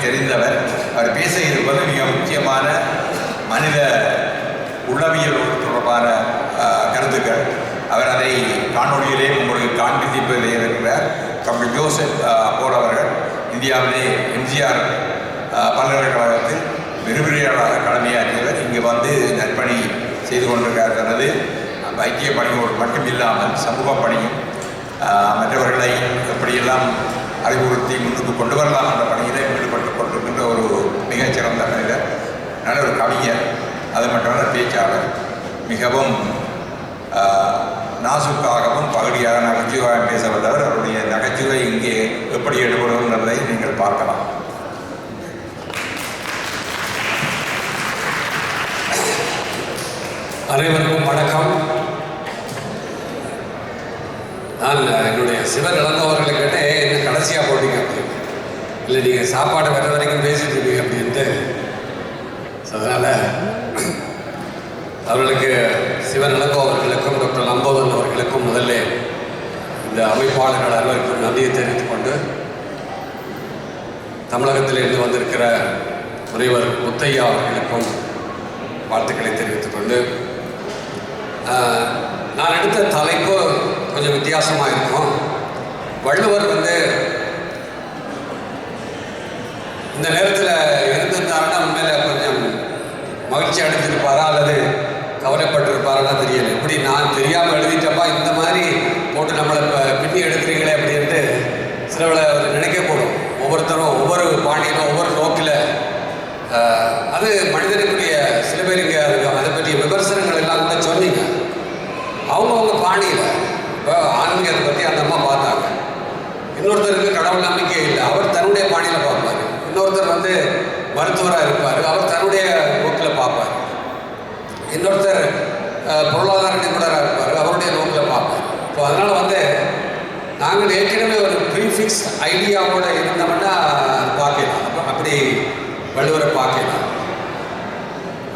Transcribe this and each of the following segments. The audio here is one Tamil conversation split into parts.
தெரிந்தவர்? அவர் பேச இருப்பது மிக முக்கியமான மனித உளவியல் தொடர்பான கருத்துக்கள். அவர் அதை காணொலியிலே உங்களுக்கு காண்பிப்பதிலே இருக்கிறார். டாக்டர் ஜோசப் ஆஹ், போல் அவர்கள் இந்தியாவிலே எம்ஜிஆர் பல்கலைக்கழகத்தில் விரிவுரையாளராக கடமையாற்றியவர். இங்கே வந்து நற்பணி செய்து கொண்டிருக்கிறார் தனது வைத்திய பணியோடு மட்டும் இல்லாமல் சமூக பணியும் மற்றவர்களை எப்படியெல்லாம் அறிவுறுத்தி முன்னுக்கு கொண்டு வரலாம் என்ற பணியிலே மிகச்சிறந்த மனிதர் நல்ல ஒரு கவிஞர் அது மட்டுமல்ல பேச்சாளர். மிகவும் ஆஹ், நாசுக்காகவும் பகுதியாக நகைச்சுவையாக பேசப்பட்டவர் அவருடைய நகைச்சுவை இங்கே எப்படி ஈடுபடும் என்பதை நீங்கள் பார்க்கலாம். அனைவருக்கும் வணக்கம். நான் என்னுடைய சிவர் இழந்தவர்களை கேட்டேன் என்ன கடைசியாக போட்டீங்க? அப்படின்னு இல்லை நீங்கள் சாப்பாடு வர வரைக்கும் பேசிட்டு இருக்கீங்க அப்படின்ட்டு. ஸோ அதனால் அவர்களுக்கு சிவன் அவர்களுக்கும் டாக்டர் லம்போதன் அவர்களுக்கும் முதல்ல இந்த அமைப்பாளர்கள் அனைவருக்கும் நன்றியை தெரிவித்துக் கொண்டு தமிழகத்திலிருந்து வந்திருக்கிற முனைவர் முத்தையா அவர்களுக்கும் வாழ்த்துக்களை தெரிவித்துக் கொண்டு நான் எடுத்த தலைப்பு கொஞ்சம் வித்தியாசமாக இருக்கும். வள்ளுவர் வந்து இந்த நேரத்தில் இருந்திருந்தாருன்னா உண்மையில கொஞ்சம் மகிழ்ச்சி அடைஞ்சிருப்பாரா அல்லது கவலைப்பட்டிருப்பாரா தெரியல. இப்படி நான் தெரியாமல் எழுதிட்டப்பா இந்த மாதிரி போட்டு நம்மளை இப்போ பின்னி எடுக்கிறீங்களே அப்படின்ட்டு சிலவில் அவர் நினைக்கக்கூடும் ஒவ்வொருத்தரும் ஒவ்வொரு பாணியிலும் ஒவ்வொரு நோக்கில் அது மனிதனுக்குரிய சில பேர் இங்கே அதை பற்றிய விமர்சனங்கள் எல்லாம் கூட சொன்னீங்க. அவங்கவுங்க பாணியில் இப்போ ஆன்மீகத்தை பற்றி அந்த அம்மா பார்த்தாங்க. இன்னொருத்தருக்கு கடவுள் நம்பிக்கை இல்லை அவர் தன்னுடைய பாணியில் பார்ப்பார் இன்னொருத்தர் வந்து மருத்துவராக இருப்பார். அவர் தன்னுடைய நோக்கில் பார்ப்பார். இன்னொருத்தர் பொருளாதார நிபுணராக இருப்பார். அவருடைய நோக்கில் பார்ப்பார். இப்போ அதனால் வந்து நாங்கள் ஏற்கனவே ஒரு ப்ரீஃபிக்ஸ் ஐடியாவோட இருந்தோம்னா பார்க்கலாம். அப்ப- அப்படி வள்ளுவரை பார்க்கலாம்.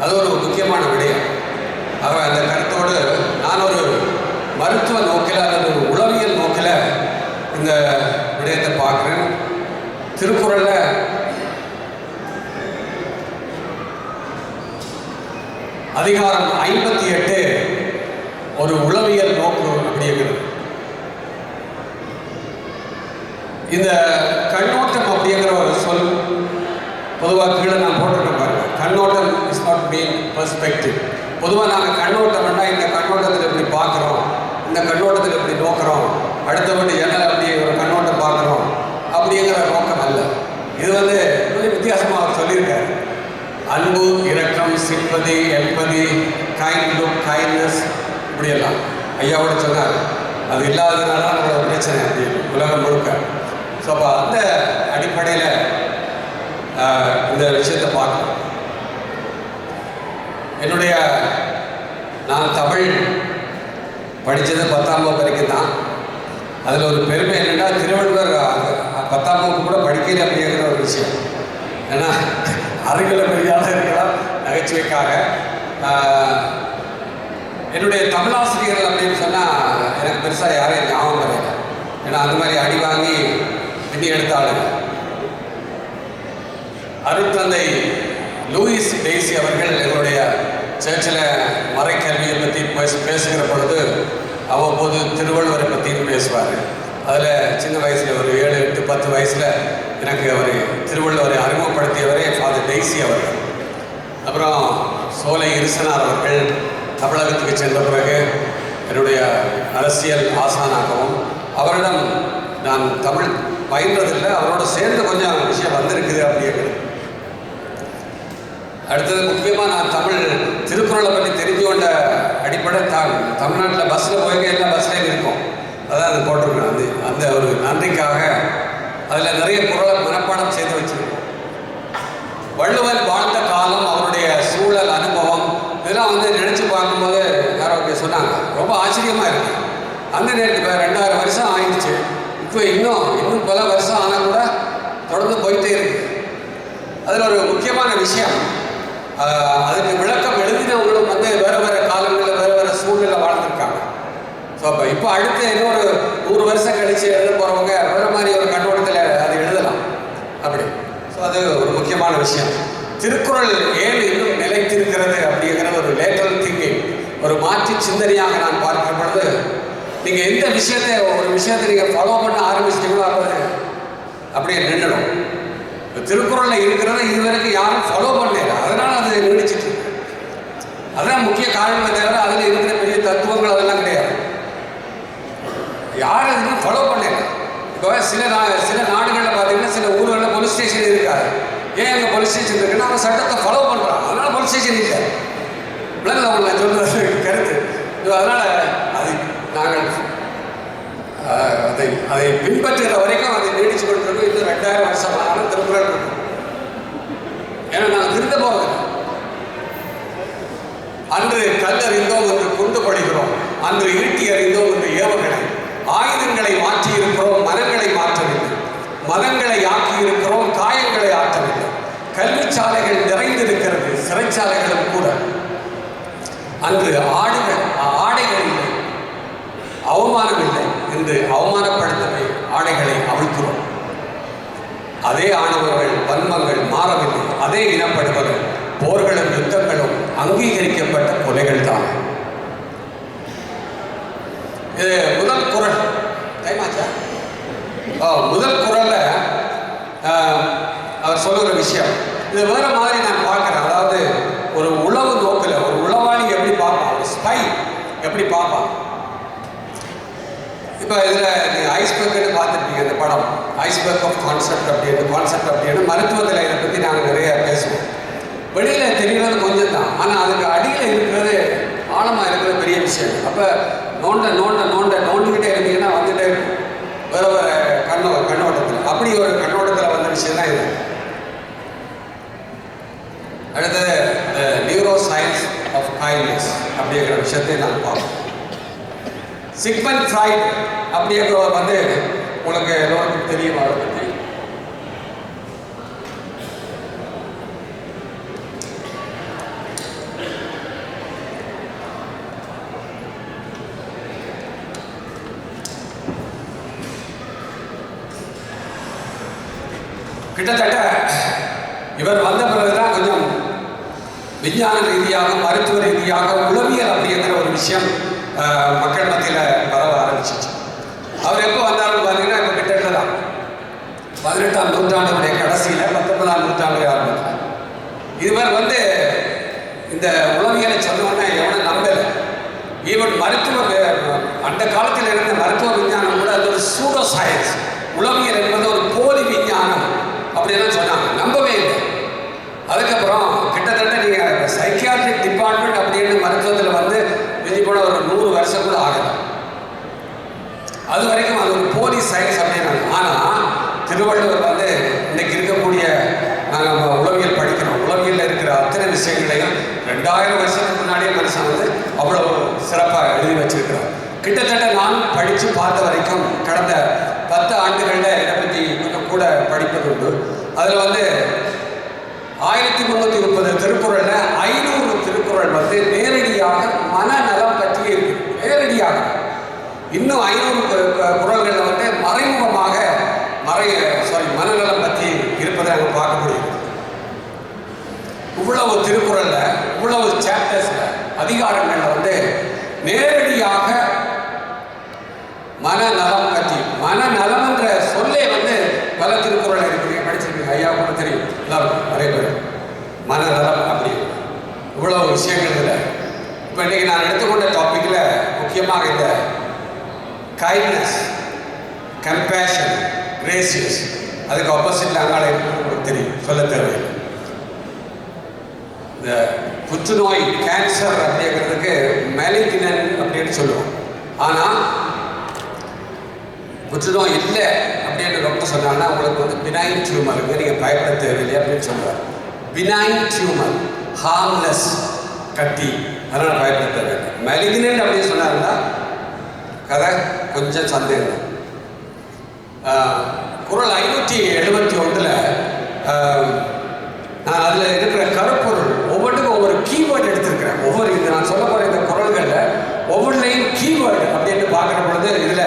அது ஒரு முக்கியமான விடயம். அவர் அந்த கருத்தோடு நான் ஒரு மருத்துவ நோக்கில் அல்லது ஒரு உளவியல் நோக்கில் இந்த விடயத்தை பார்க்குறேன். திருக்குறளில் அதிகாரம் ஐம்பத்தி எட்டு ஒரு உளவியல் நோக்கு அப்படிங்கிறது இந்த கண்ணோட்டம் அப்படிங்கிற ஒரு சொல் பொதுவாக கீழே நான் போட்டிருக்கேன் பாருங்க. கண்ணோட்டம் இஸ் நாட் மீன் பர்ஸ்பெக்டிவ் பொதுவாக நாங்கள் கண்ணோட்டம்னா இந்த கண்ணோட்டத்தில் எப்படி பார்க்குறோம் இந்த கண்ணோட்டத்தில் எப்படி நோக்குறோம் அடுத்தபடி என்ன அப்படி ஒரு கண்ணோட்டம் பார்க்குறோம் அப்படிங்கிற நோக்கம் அல்ல. இது வந்து கொஞ்சம் வித்தியாசமாக அவர் சொல்லியிருக்காரு. அன்பு இரக்கம் sympathy empathy kind look kindness இப்படியெல்லாம். ஐயாவோட சொன்னார் அது இல்லாததுனால தான் நம்மளோட பிரச்சனை அப்படி உலகம் முழுக்க. ஸோ அப்போ அந்த அடிப்படையில் இந்த விஷயத்தை பார்க்கணும். என்னுடைய நான் தமிழ் படித்தது பத்தாம் வகுப்பு வரைக்கும் தான். அதில் ஒரு பெருமை என்னென்னா திருவள்ளுவர் பத்தாம் வகுப்பு கூட படிக்கல அப்படிங்கிற ஒரு விஷயம். ஏன்னா அருகில மொழியாக இருக்கலாம் நகைச்சுவைக்காக என்னுடைய தமிழாசிரியர்கள் அப்படின்னு சொன்னால் எனக்கு பெருசாக யாரையும் ஞாபகம் வரையில ஏன்னா அந்த மாதிரி அடி வாங்கி பின்னி எடுத்த அருத்தந்தை லூயிஸ் டெய்சி அவர்கள் எங்களுடைய சர்ச்சில் மறைக்கல்வியை பற்றி பேச பேசுகிற பொழுது அவ்வப்போது திருவள்ளுவரை பற்றியும் பேசுவார். அதில் சின்ன வயசில் ஒரு ஏழு எட்டு பத்து வயசில் எனக்கு அவர் திருவள்ளுவரை அறிமுகப்படுத்தியவரே ஃபாதர் டெய்சி அவர்கள். அப்புறம் சோலை இருசனார் அவர்கள் தமிழகத்துக்கு சென்ற பிறகு என்னுடைய அரசியல் ஆசானாகவும் அவரிடம் நான் தமிழ் பயின்றதில்லை அவரோட சேர்ந்து கொஞ்சம் விஷயம் வந்திருக்குது அப்படிங்கிறது. அடுத்தது முக்கியமாக நான் தமிழ் திருக்குறளை பற்றி தெரிஞ்சு கொண்ட அடிப்படை தான் தமிழ்நாட்டில் பஸ்ஸில் போய் எல்லாம் பஸ்லேயும் இருக்கும். அதான் அது போட்டிருக்கேன். அது அந்த ஒரு நன்றிக்காக அதில் நிறைய குரலை மனப்பாடம் செய்து வச்சிருக்கோம். வள்ளுவர் வாழ்ந்த காலம் அவருடைய சூழல் அனுபவம் இதெல்லாம் வந்து நினச்சி பார்க்கும்போது யாரோ அப்படி சொன்னாங்க. ரொம்ப ஆச்சரியமாக இருக்கு. அந்த நேரத்துக்கு இப்போ ரெண்டாயிரம் வருஷம் ஆயிடுச்சு. இப்போ இன்னும் இன்னும் பல வருஷம் ஆனால் கூட தொடர்ந்து போயிட்டே இருக்கு. அதில் ஒரு முக்கியமான விஷயம் அதுக்கு விளக்கம் எழுதினவங்களும் வந்து வேறு வேறு காலங்களில் வேறு வேறு சூழ்நிலை வாழ்ந்துருக்காங்க. ஸோ அப்போ இப்போ அடுத்து இன்னொரு நூறு வருஷம் கழிச்சு எழுத போகிறவங்க வேறு மாதிரி ஒரு கண்ணோட்டத்தில் அது எழுதலாம் அப்படி ஸோ அது விஷயம். திருக்குறள் ஏன் இன்னும் நிலைத்திருக்கிறது அப்படிங்கிற ஒரு லேட்டல் திங்கிங் ஒரு மாற்று சிந்தனையாக நான் பார்க்கிற பொழுது நீங்கள் எந்த விஷயத்தை ஒரு விஷயத்தை நீங்கள் ஃபாலோ பண்ண ஆரம்பிச்சிட்டீங்களோ அப்போ அப்படியே நின்றுடும். இப்போ திருக்குறளில் இருக்கிறத இதுவரைக்கும் யாரும் ஃபாலோ பண்ணல அதனால் அது நினைச்சிட்டு அதான் முக்கிய காரணமே தவிர அதில் இருக்கிற பெரிய தத்துவங்கள் அதெல்லாம் கிடையாது. யாரும் இதுவும் ஃபாலோ பண்ணல. இப்போ சில நா சில நாடுகளில் பார்த்தீங்கன்னா சில ஊர்களில் போலீஸ் ஸ்டேஷன் இருக்காது. ஏன் எங்கள் போலீஸ் ஸ்டேஷன் இருக்குன்னா அவன் சட்டத்தை ஃபாலோ பண்ணுறான் அதனால போலீஸ் ஸ்டேஷன் இல்லை. விளங்குது அவங்க நான் சொல்றது கருத்து. அதனால் அதனால அது நாங்கள் அதை அதை பின்பற்றுகிற வரைக்கும் அதை நீடிச்சு கொண்டிருக்கோம் இன்னும் ரெண்டாயிரம் வருஷம் ஆனால் திருக்குறள் இருக்கும் ஏன்னா நாங்கள் திருந்த போகிறது அன்று கல்லறிந்தோம் என்று குண்டு படுகிறோம் அன்று ஈட்டி அறிந்தோம் என்று ஏவுகணை. ஆயுதங்களை மாற்றி சிறைச்சாலைகள் சாலைகள் நிறைந்திருக்கிறது சிறைச்சாலைகளும் கூட. அன்று ஆடுகள் ஆடைகள் இல்லை. அவமானம் இல்லை என்று அவமானப்படுத்தவே ஆடைகளை அவிழ்க்கிறோம். அதே ஆணவர்கள் வன்மங்கள் மாறவில்லை. அதே இனப்படுவர்கள் போர்களும் யுத்தங்களும் அங்கீகரிக்கப்பட்ட கொலைகள் தான். இது முதல் குரல். முதல் குரல்ல அவர் சொல்லுகிற விஷயம். இது வேற மாதிரி நான் பார்க்குறேன். அதாவது ஒரு உளவு நோக்கில் ஒரு உளவாளி எப்படி பார்ப்பான்? ஒரு ஸ்பை எப்படி பார்ப்பான்? இப்போ இதில் நீங்கள் ஐஸ்பர்க்னு பார்த்துருப்பீங்க இந்த படம். ஐஸ்பர்க் ஆஃப் கான்செப்ட் அப்படின்னு கான்செப்ட் அப்படின்னு மருத்துவத்தில் இதை பற்றி நாங்கள் நிறைய பேசுவோம். வெளியில் தெரிகிறது கொஞ்சம் தான் ஆனால் அதுக்கு அடியில் இருக்கிறது ஆழமாக இருக்கிறது பெரிய விஷயம். அப்போ நோண்ட நோண்ட நோண்ட நோண்டுக்கிட்டே இருந்தீங்கன்னா வந்துட்டே இருக்கும். வேற கண்ணோ கண்ணோட்டத்தில். அப்படி ஒரு கண்ணோட்டத்தில் வந்த விஷயம் தான் இது அடுத்தது நியூரோ சயின்ஸ் ஆஃப் கைண்ட்னஸ் அப்படிங்கிற விஷயத்தை நான் பார்ப்போம் சிக்மன் ஃப்ராய்ட் அப்படிங்கிறவர் வந்து உங்களுக்கு எல்லோருக்கும் தெரியும் அவரை பற்றி கிட்டத்தட்ட இவர் வந்த பிறகுதான் கொஞ்சம் விஞ்ஞான ரீதியாக மருத்துவ ரீதியாக உளவியல் அப்படிங்கிற ஒரு விஷயம் மக்கள் மத்தியில் பரவ ஆரம்பிச்சிச்சு. அவர் எப்போ வந்தாலும் பார்த்தீங்கன்னா இப்போ கிட்டத்தட்ட தான் பதினெட்டாம் நூற்றாண்டுடைய கடைசியில் பத்தொன்பதாம் நூற்றாண்டு ஆரம்பித்தது இது மாதிரி வந்து இந்த உளவியலை சொன்னோன்னே எவனும் நம்பலை. ஈவன் மருத்துவ அந்த காலத்தில் இருந்த மருத்துவ விஞ்ஞானம் கூட அது ஒரு சூடோ சயின்ஸ் உளவியல் என்பது ஒரு போலி விஞ்ஞானம் அப்படியெல்லாம் சொன்னாங்க. நம்பவே இல்லை. அதுக்கப்புறம் கிட்டத்தட்ட நீங்கள் சைக்கியாட்ரிக் டிபார்ட்மெண்ட் அப்படின்னு மருத்துவத்தில் வந்து மிஞ்சி போன ஒரு நூறு வருஷம் கூட ஆகலை அது வரைக்கும் அது ஒரு போலி சயின்ஸ் அப்படின்னாங்க ஆனால் திருவள்ளுவர் வந்து இன்னைக்கு இருக்கக்கூடிய நாங்கள் உளவியல் படிக்கிறோம் உளவியலில் இருக்கிற அத்தனை விஷயங்களையும் ரெண்டாயிரம் வருஷத்துக்கு முன்னாடியே மனுஷன் வந்து அவ்வளோ சிறப்பாக எழுதி வச்சிருக்கிறார் கிட்டத்தட்ட நான் படித்து பார்த்த வரைக்கும் கடந்த பத்து ஆண்டுகளில் இதை பற்றி கொஞ்சம் கூட படிப்பது உண்டு. அதில் வந்து ஆயிரத்தி முந்நூற்றி முப்பது திருக்குறளில் ஐநூறு திருக்குறள் வந்து நேரடியாக மனநலம் பற்றி இருக்கு. நேரடியாக. இன்னும் ஐநூறு குரல்களில் வந்து மறைமுகமாக மறை சாரி மனநலம் பற்றி இருப்பதை நம்ம பார்க்க முடியும் இவ்வளவு திருக்குறளில் இவ்வளவு சாப்டர்ஸில் அதிகாரங்களில் வந்து நேரடி மனநலம் பற்றி மனநலம் என்ற சொல்லே வந்து பல திருக்குறள் இருக்குது படிச்சிருக்கீங்க ஐயா கூட தெரியும் எல்லாருக்கும் நிறைய பேர் மனநலம் அப்படி ஒரு விஷயங்கள் இதில் இப்போ இன்னைக்கு நான் எடுத்துக்கொண்ட டாப்பிக்கில் முக்கியமாக இந்த கைண்ட்னஸ் கம்பேஷன் கிரேசியஸ் அதுக்கு ஆப்போசிட்ல அங்கால உங்களுக்கு தெரியும்? சொல்ல தேவையில்லை. இந்த புற்றுநோய் கேன்சர் அப்படிங்கிறதுக்கு மெலிக்னன் அப்படின்னு சொல்லுவோம். ஆனால் புற்றுநோய் இல்லை அப்படின்னு டாக்டர் சொன்னாங்கன்னா உங்களுக்கு வந்து பினாயின் டியூமருக்கு நீங்கள் பயப்பட தேவையில்லை அப்படின்னு சொல்லுவார் பினாயின் டியூமர் ஹார்ம்லெஸ் கட்டி அதனால் பயப்பட தேவையில்லை மெலிகினன் அப்படின்னு சொன்னாருன்னா கதை கொஞ்சம் சந்தேகம். ஆஹ், ஐநூற்றி எழுபத்தி ஒன்றில் நான் அதில் இருக்கிற கருப்பொருள் ஒவ்வொன்றுக்கும் ஒவ்வொரு கீவேர்டு எடுத்திருக்கிறேன். ஒவ்வொரு இது நான் சொல்ல போகிற இந்த குரல்களில் ஒவ்வொன்றையும் கீவேர்டு அப்படின்னு பார்க்குற பொழுது இதில்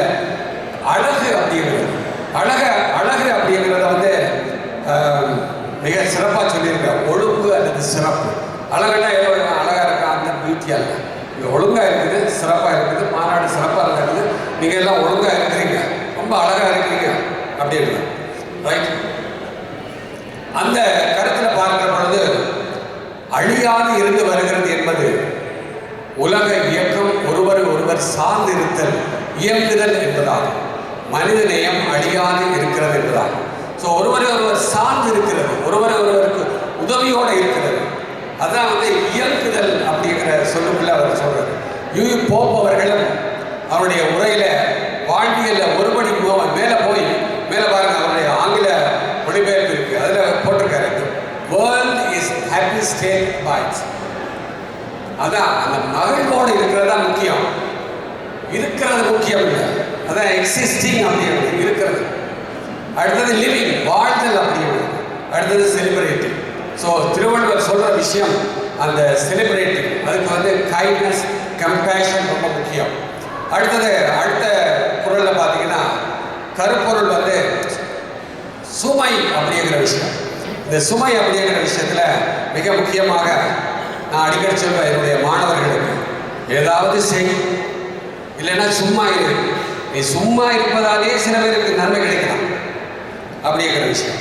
அழகு அப்படிங்கிறது. அழக அழகு அப்படிங்கிறத வந்து ஆஹ், மிக சிறப்பாக சொல்லியிருக்கேன் ஒழுங்கு அல்லது சிறப்பு. அழகுனா ஏதோ இவன் அழகா இருக்கா அந்த பியூட்டியா இல்லை இங்கே ஒழுங்காக இருக்குது சிறப்பாக இருக்குது மாநாடு சிறப்பாக நடக்குது. நீங்கள் எல்லாம் ஒழுங்காக இருக்கிறீங்க. ரொம்ப அழகாக இருக்கிறீங்க. அப்படின்னு ரைட் அந்த கருத்தில் பார்க்கிற பொழுது அழியாது இருந்து வருகிறது என்பது உலக இயக்கம் ஒருவர் ஒருவர் சார்ந்திருத்தல் இயங்குதல் என்பதாகும். மனித நேயம் அழியாது இருக்கிறது என்பதாகும். ஸோ ஒருவரை ஒருவர் சார்ந்து இருக்கிறது ஒருவரை ஒருவருக்கு உதவியோடு இருக்கிறது. அதான் வந்து இயங்குதல் அப்படிங்கிற சொல்லுக்குள்ள அவர் சொல்றது யூ போப் அவர்களும் அவருடைய உரையில வாழ்வியல்ல மணி போ- மேல போய் மேல பாருங்க அவருடைய ஆங்கில மொழிபெயர்ப்பு இருக்கு. அதுல போட்டிருக்காரு world is happy state boys அதான் அந்த மகிழ்வோடு இருக்கிறதா முக்கியம். இருக்கிறது முக்கியம் இல்லை. அதான் எக்ஸிஸ்டிங் அப்படின்னு இருக்கிறது. அடுத்தது லிவிங் வாழ்தல் அப்படின்னு அடுத்தது செலிப்ரேட்டிங் ஸோ திருவள்ளுவர் சொல்ற விஷயம் அந்த செலிப்ரேட்டிங் அதுக்கு வந்து கைண்ட்னஸ் கம்பேஷன் ரொம்ப முக்கியம். அடுத்தது அடுத்த குரலில் பார்த்தீங்கன்னா கருப்பொருள் வந்து சுமை அப்படிங்கிற விஷயம். இந்த சுமை அப்படிங்கிற விஷயத்தில் மிக முக்கியமாக நான் அடிக்கடி சொல்வேன் என்னுடைய மாணவர்களுக்கு ஏதாவது செய். இல்லைன்னா சும்மா இரு. நீ சும்மா இருப்பதாலே சில பேருக்கு நன்மை கிடைக்கலாம் அப்படிங்கிற விஷயம்.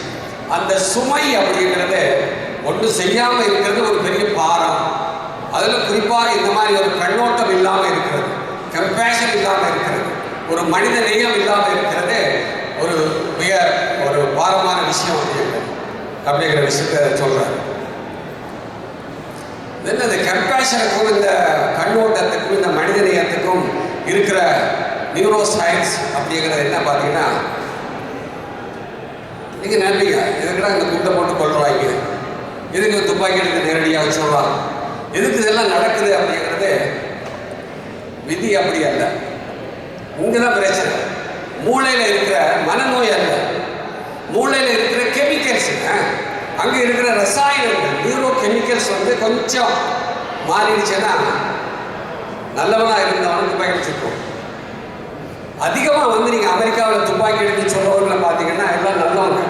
அந்த சுமை அப்படிங்கிறது ஒன்று செய்யாமல் இருக்கிறது ஒரு பெரிய பாரம் அதில் குறிப்பாக இந்த மாதிரி ஒரு கண்ணோட்டம் இல்லாமல் இருக்கிறது கம்பேஷன் இல்லாமல் இருக்கிறது ஒரு மனித நேயம் இல்லாமல் இருக்கிறது ஒரு மிக ஒரு பாரமான விஷயம் அப்படிங்கிற விஷயத்த சொல்கிறார் தென் அந்த கம்பேஷனுக்கும் இந்த கண்ணோட்டத்துக்கும் இந்த மனித நேயத்துக்கும் இருக்கிற நியூரோ சயின்ஸ் அப்படிங்கிறது என்ன பார்த்தீங்கன்னா நீங்கள் நன்றிங்க இதுக்கெல்லாம் இந்த குண்டை போட்டு கொள்றாங்க இதுக்கு துப்பாக்கி எடுத்து நேரடியாக வச்சுடலாம்? எதுக்கு இதெல்லாம் நடக்குது அப்படிங்கிறது விதி அப்படி அல்ல. இங்கே தான் பிரச்சனை. மூளையில் இருக்கிற மனநோய் அல்ல. மூளையில் இருக்கிற கெமிக்கல்ஸ் அங்கே இருக்கிற ரசாயனங்கள் நியூரோ கெமிக்கல்ஸ் வந்து கொஞ்சம் மாறிடுச்சுன்னா நல்லவனாக இருந்தவனுக்கு பயணிச்சிருக்கும் அதிகமாக வந்து நீங்கள் அமெரிக்காவில் துப்பாக்கி எடுத்து சொல்றவங்களை பார்த்தீங்கன்னா எல்லாம் நல்லவங்க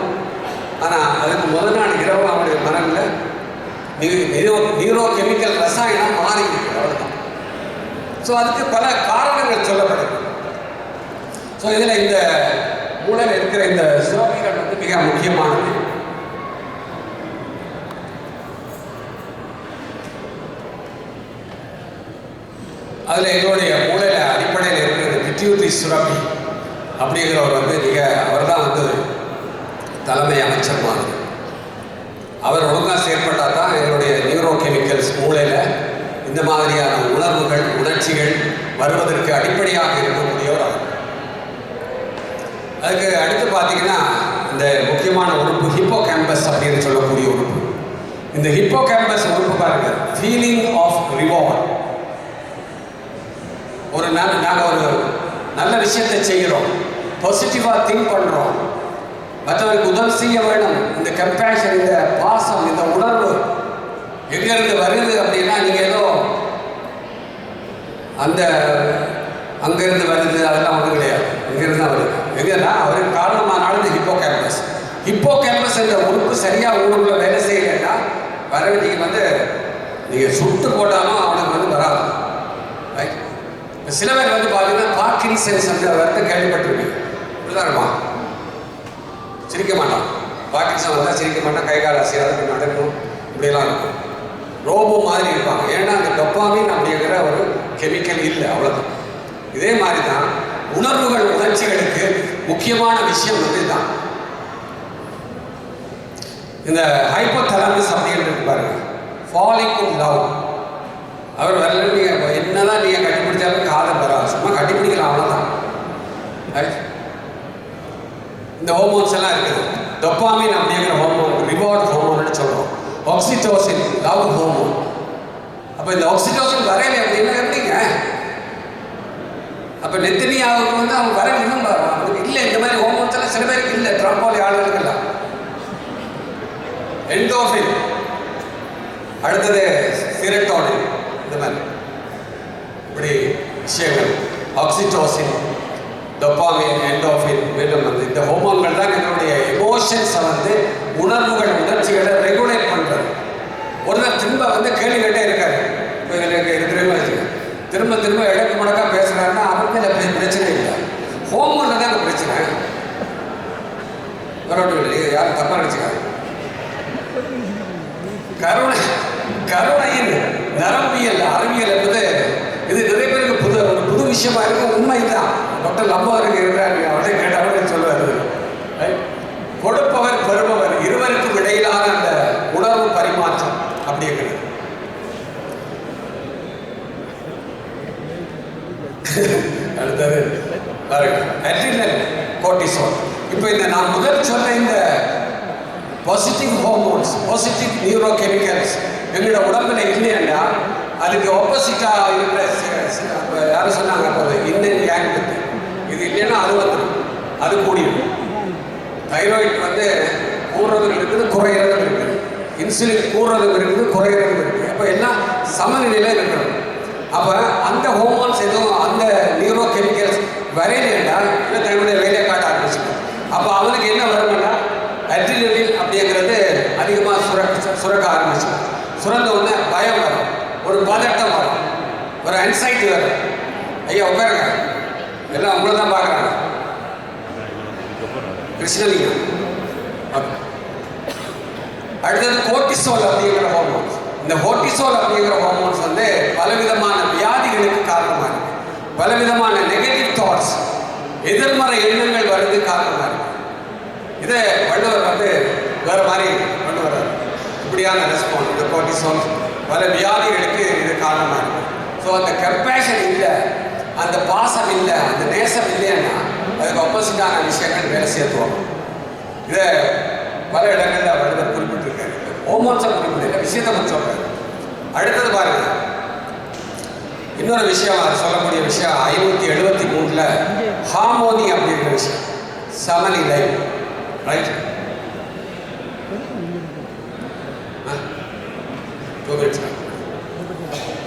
ஆனால் அதுக்கு முதல் நாள் இரவு அவனுடைய மனங்களில் நியூரோ நியூரோ கெமிக்கல் ரசாயனம் மாறி அவ்வளோதான் ஸோ அதுக்கு பல காரணங்கள் சொல்லப்படுது ஸோ இதில் இந்த மூலம் இருக்கிற இந்த சுரப்பிகள் வந்து மிக முக்கியமானது. அதில் எங்களுடைய மூலையில் அடிப்படையில் இருக்கிற பிட்யூட்ரி சுரபி அப்படிங்கிறவர் வந்து மிக அவர் தான் வந்து தலைமை அமைச்சர் மாதிரி அவர் ஒழுங்காக செயற்பட்டால் தான் என்னுடைய நியூரோ கெமிக்கல்ஸ் மூளையில் இந்த மாதிரியான உணர்வுகள் உணர்ச்சிகள் வருவதற்கு அடிப்படையாக இருக்கக்கூடியவர் அவர் அதுக்கு அடுத்து பார்த்தீங்கன்னா இந்த முக்கியமான உறுப்பு ஹிப்போ கேம்பஸ் அப்படின்னு சொல்லக்கூடிய உறுப்பு. இந்த ஹிப்போ கேம்பஸ் உறுப்பு பாருங்க ஃபீலிங் ஆஃப் ரிவார்ட் ஒரு நல்ல நாங்கள் ஒரு நல்ல விஷயத்தை செய்கிறோம் பாசிட்டிவாக திங்க் பண்ணுறோம் மற்றவருக்கு உதவி செய்ய வேண்டும் இந்த கம்பேஷன் இந்த பாசம் இந்த உணர்வு எங்கேருந்து வருது அப்படின்னா நீங்கள் ஏதோ அந்த அங்கேருந்து வருது அதெல்லாம் ஒன்றும் கிடையாது. இங்கேருந்து தான் வருது. எங்கன்னா அவருக்கு காரணமானாலும் இந்த ஹிப்போ கேம்பஸ் ஹிப்போ கேம்பஸ் என்ற உறுப்பு சரியாக ஊருக்குள்ள வேலை செய்யலைன்னா வர வந்து நீங்கள் சுட்டு போட்டாலும் அவனுக்கு வந்து வராது. ரைட் சில பேர் வந்து பார்த்தீங்கன்னா பார்க்கின்சன்ஸ் அந்த வரத்தை கேள்விப்பட்டிருக்கீங்க இப்படிதான் இருப்பான் சிரிக்க மாட்டான். பார்க்கின்சன் வந்தால் சிரிக்க மாட்டான். கை கால் அசையாது. நடக்கும். இப்படியெல்லாம் இருக்கும். ரோபோ மாதிரி இருப்பாங்க. ஏன்னா அந்த டொப்பாமின் அப்படிங்கிற ஒரு கெமிக்கல் இல்லை. அவ்வளோதான் இதே மாதிரி தான் உணர்வுகள் உணர்ச்சிகளுக்கு முக்கியமான விஷயம் வந்து தான் இந்த ஹைப்போதலாமஸ் அப்படின்னு இருக்கு பாருங்க. ஃபாலிங் லவ் அவர் வரல நீங்கள் என்னதான் நீங்கள் கட்டிப்பிடிச்சாலும் காதல் வராது சும்மா கட்டிப்பிடிக்கலாம் அவ்வளோதான் ரைட் இந்த ஹோமோன்ஸ் எல்லாம் இருக்குது. டொப்பாமின் அப்படிங்கிற ஹோமோன் ரிவார்ட் ஹோமோன்னு சொல்கிறோம் ஆக்சிடோசின் லவ் ஹோமோன் அப்போ இந்த ஆக்சிடோசின் வரையில அப்படின்னா எப்படிங்க அப்போ நெத்தினியாவுக்கு வந்து அவங்க வர இன்னும் அவனுக்கு இல்லை இந்த மாதிரி ஹோமோன்ஸ் எல்லாம் சில பேருக்கு இல்லை. ட்ரம்போலி ஆளுகளுக்கெல்லாம் என்டோஃபின் அடுத்தது சிரட்டோனின் இந்த மாதிரி. இப்படி விஷயங்கள். ஆக்சிடோசின் டொப்பாமின் என்டோஃபின் மீண்டும் வந்து இந்த ஹோமோன்கள் தான் என்னுடைய எமோஷன்ஸை வந்து உணர்வுகள் உணர்ச்சிகளை வந்து கேள்வி கேட்டே இருக்காரு. இப்போ எனக்கு இருக்கிறவங்க வச்சுக்க திரும்ப திரும்ப இடக்கு முடக்கா பேசுகிறாருன்னா அவருக்கு இல்லை பிரச்சனை இல்லை. ஹோமோனில் தான் பிரச்சனை. வரட்டும் யாரும் தப்பாக நினச்சிக்காங்க கருணை கருணையின் நரம்பியல் அறிவியல் என்பது இது நிறைய பேருக்கு புது புது விஷயமா இருக்கும் உண்மைதான் டாக்டர் லம்பாருக்கு இருக்கிறாரு. அவரே கேட்டவர்கள் சொல்லுவார் Right? கொடுப்பவர் பெறுபவர் இருவருக்கும் இடையிலான அந்த உணவு பரிமாற்றம் அப்படிங்கிறது அடுத்தது அட்ரினல் கோட்டிசோல் இப்போ இந்த நான் முதல் சொன்ன இந்த positive hormones positive neuro chemicals எங்களோட உடம்புல இல்லைன்னா அதுக்கு ஆப்போசிட்டாக இருக்கிற யாரும் சொன்னாங்க அப்போ இன்னன் இது இல்லைன்னா அது வந்துடும் அது கூடிடும் தைராய்டு வந்து கூடுறதும் இருக்குது குறையிறதும் இருக்குது. இன்சுலின் கூடுறதும் இருக்குது குறையிறதும் இருக்குது. அப்போ எல்லாம் சமநிலையில் இருக்கணும் அப்போ அந்த ஹோமோன்ஸ் எதுவும் அந்த நியூரோ கெமிக்கல்ஸ் வரையிலேண்டா இல்லை தன்னுடைய வேலையை காட்ட ஆரம்பிச்சிடும். அப்போ அவனுக்கு என்ன வரும்னா அட்ரினலின் அப்படிங்கிறது அதிகமாக சுரக்க சுரக்க ஆரம்பிச்சிடும். சுரந்த உடனே பயம் வரும். ஒரு பதட்டம் வரும். ஒரு அன்சைட்டி வரும். ஐயா உட்காருங்க. எல்லாம் உங்களை தான் பார்க்குறாங்க. கிருஷ்ணலிங்கம். அடுத்தது கோர்டிசோல் அப்படிங்கிற ஹார்மோன்ஸ் இந்த கோர்டிசோல் அப்படிங்கிற ஹார்மோன்ஸ் வந்து பலவிதமான வியாதிகளுக்கு காரணமாக இருக்கு. பலவிதமான நெகட்டிவ் தாட்ஸ் எதிர்மறை எண்ணங்கள் வருது காரணமாக இருக்கு. இதை வள்ளுவர் வந்து வேற மாதிரி கொண்டு இப்படியான ரெஸ்பான்ஸ் இந்த கோர்டிசோல் பல வியாதிகளுக்கு இது காரணமாக இருக்கு. ஸோ அந்த கம்பேஷன் இல்லை அந்த பாசம் இல்லை அந்த நேசம் இல்லைன்னா அதுக்கு ஆப்போசிட்டான விஷயங்கள் வேலை சேர்த்துவாங்க இதை பல இடங்களில் வள்ளுவர் குறிப்பிட்டிருக்காரு. ஓமோச்சம் குறிப்பிடல விஷயத்தை மட்டும் சொல்றாரு. அடுத்தது பாருங்க. இன்னொரு விஷயம் அவர் சொல்லக்கூடிய விஷயம் ஐநூற்றி எழுபத்தி மூணில் ஹார்மோனி அப்படிங்கிற விஷயம். சமநிலை. ரைட்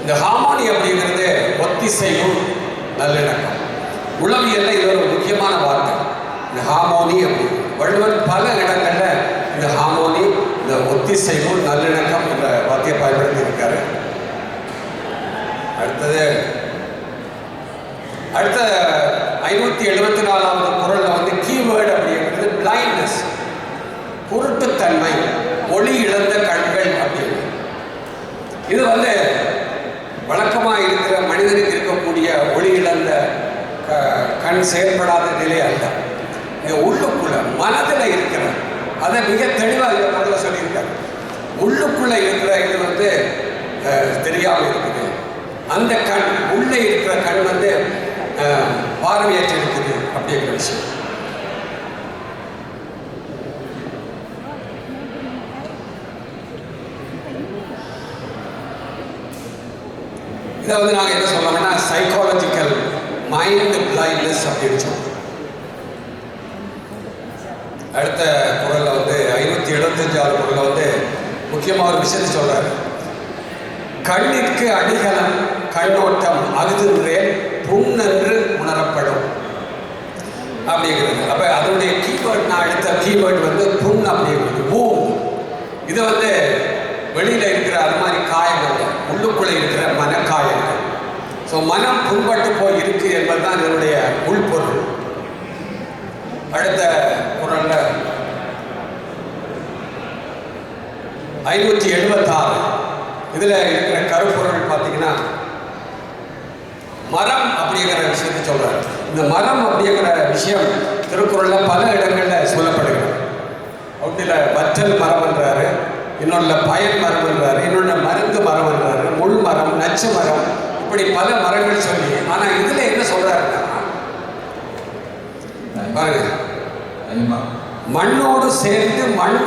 இந்த ஹார்மோனி அப்படிங்கிறது ஒத்திசையும் நல்லிணக்கம். உளவியல்ல இது ஒரு இந்த ஹார்மோனி அப்படி. வள்ளுவர் பல இடங்களில் இந்த ஹார்மோனி இந்த ஒத்திசைவு நல்லிணக்கம் என்ற வார்த்தையை பயன்படுத்தி இருக்காரு அடுத்தது அடுத்த ஐநூற்றி எழுபத்தி நாலாவது குரல்ல வந்து கீவேர்டு அப்படிங்கிறது பிளைண்ட்னஸ் குருட்டுத்தன்மை ஒளி இழந்த கண்கள் அப்படின்னு. இது வந்து வழக்கமாக இருக்கிற மனிதனுக்கு இருக்கக்கூடிய ஒளி இழந்த க- கண் செயல்படாத நிலை அல்ல. என் உள்ளுக்குள்ள மனதில் இருக்கிற அதை மிக தெளிவாக இவர் முதல்ல சொல்லியிருக்காரு. உள்ளுக்குள்ள இருக்கிற இது வந்து தெரியாமல் இருக்குது. அந்த கண் உள்ளே இருக்கிற கண் வந்து பார்வையற்றிருக்குது அப்படிங்கிற விஷயம். இதை வந்து நாங்கள் என்ன சொல்லலாம்னா சைக்காலஜிக்கல் மைண்ட் பிளைண்ட்னஸ் அப்படின்னு சொல்லுவோம். அடுத்த குரலில் வந்து ஐநூற்றி எழுபத்தஞ்சாவது குரலில் வந்து முக்கியமாக ஒரு விஷயத்தை சொல்கிறார் கண்ணிற்கு அடிகலம் கண்ணோட்டம் அகுதுன்றேன் புண்ணென்று உணரப்படும். அப்படிங்கிறது அப்போ அதனுடைய கீவேர்ட் நான் எடுத்த கீவேர்ட் வந்து புண் அப்படிங்கிறது ஊ. இது வந்து வெளியில் இருக்கிற அது மாதிரி காயங்கள் உள்ளுக்குள்ளே இருக்கிற மனக்காயங்கள். ஸோ மனம் புண்பட்டு போய் இருக்கு என்பதுதான் இதனுடைய உள்பொருள். அடுத்த குரல்ல ஐநூற்றி எழுபத்தாறு. இதில் இருக்கிற கருப்பொருள் பார்த்தீங்கன்னா மரம் அப்படிங்கிற விஷயத்தை சொல்றாரு. இந்த மரம் அப்படிங்கிற விஷயம் திருக்குறள்ல பல இடங்களில் சொல்லப்படுகிறது. ஒன்றில் வற்றல் மரம் என்றாரு இன்னொன்றுல பயன் மரம் என்றாரு இன்னொன்று மருந்து மரம் என்றாரு முள் மரம் நச்சு மரம் இப்படி பல மரங்கள் சொல்லி ஆனால் இதில் என்ன சொல்றாருன்னா பாருங்க. மண்ணோடு சேர்ந்து மண்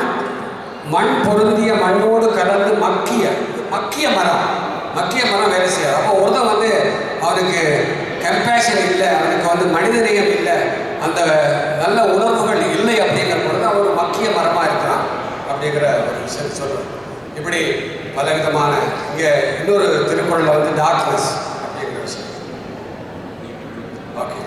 மண் பொருந்திய மண்ணோடு கலந்து மக்கிய மக்கிய மரம். மக்கிய மரம் வேலை செய்யாது. அப்போ ஒருத்தன் வந்து அவனுக்கு கம்பேஷன் இல்லை அவனுக்கு வந்து மனிதநேயம் இல்லை அந்த நல்ல உணர்வுகள் இல்லை அப்படிங்கிற பொழுது அவன் ஒரு மக்கிய மரமாக இருக்கிறான் அப்படிங்கிற ஒரு விஷயம் சொல்லுவார் இப்படி பலவிதமான இங்கே இன்னொரு திருக்குறளில் வந்து டாக்டர்ஸ்